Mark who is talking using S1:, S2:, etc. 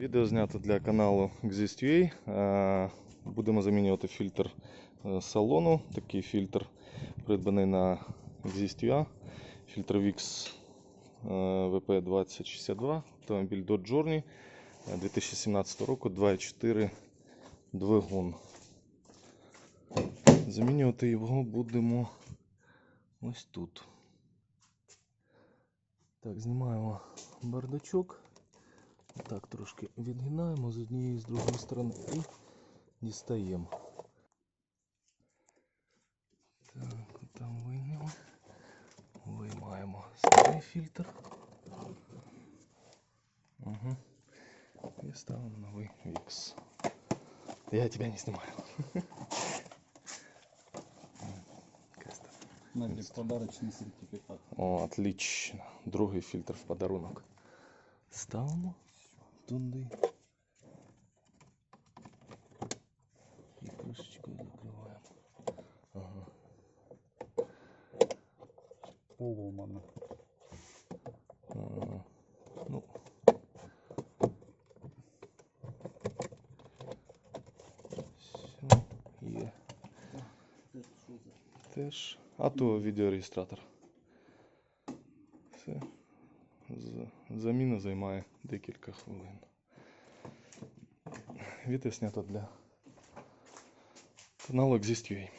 S1: Відео знято для каналу Exist.ua. Е, Будемо замінювати фільтр е, салону. Такий фільтр придбаний на Exist.ua. Фільтр VIX е, VP2062. Автомобіль Dodge Journey е, 2017 року 2.4 двигун. Замінювати його будемо ось тут. Так, знімаємо бардачок. Так, трошки відгинаємо з однієї і з другої сторони і дістаємо. Так, там виймемо. Виймаємо старий фільтр. Угу. І ставимо новий вікс. Я тебя не снимаю. Кастер.
S2: Надя, подарочный сертификат.
S1: О, отлично. Другий фільтр в подарунок. Ставимо туди. І кришечкою закриваємо. Ага.
S2: Поломано.
S1: Ага. Ну. Все, є. Теж. А то відеореєстратор. Все. З- Заміна займає декілька хвилин. Відео знято для каналу Exist.ua.